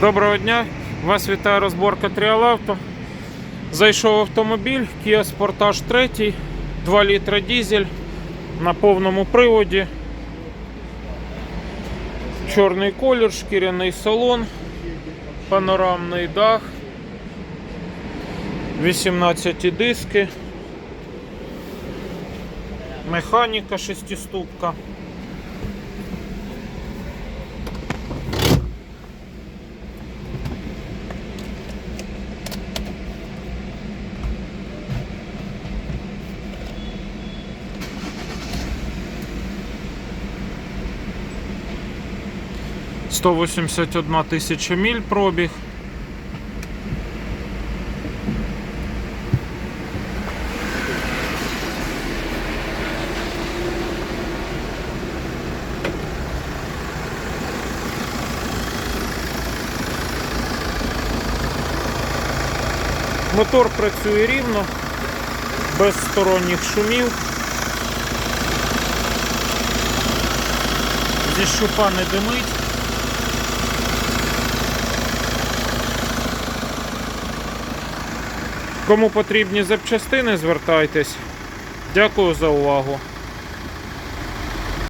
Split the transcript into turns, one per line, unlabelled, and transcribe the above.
Доброго дня! Вас вітає розборка Тріалавто. Зайшов автомобіль Kia Sportage 3, 2 літра дізель на повному приводі. Чорний колір, шкіряний салон, панорамний дах, 18 диски, механіка шестиступка. Сто восемьдесят одна тисяча міль пробіг. Мотор працює рівно, без сторонніх шумів. Зі щупа не димить. Кому потрібні запчастини, звертайтесь. Дякую за увагу.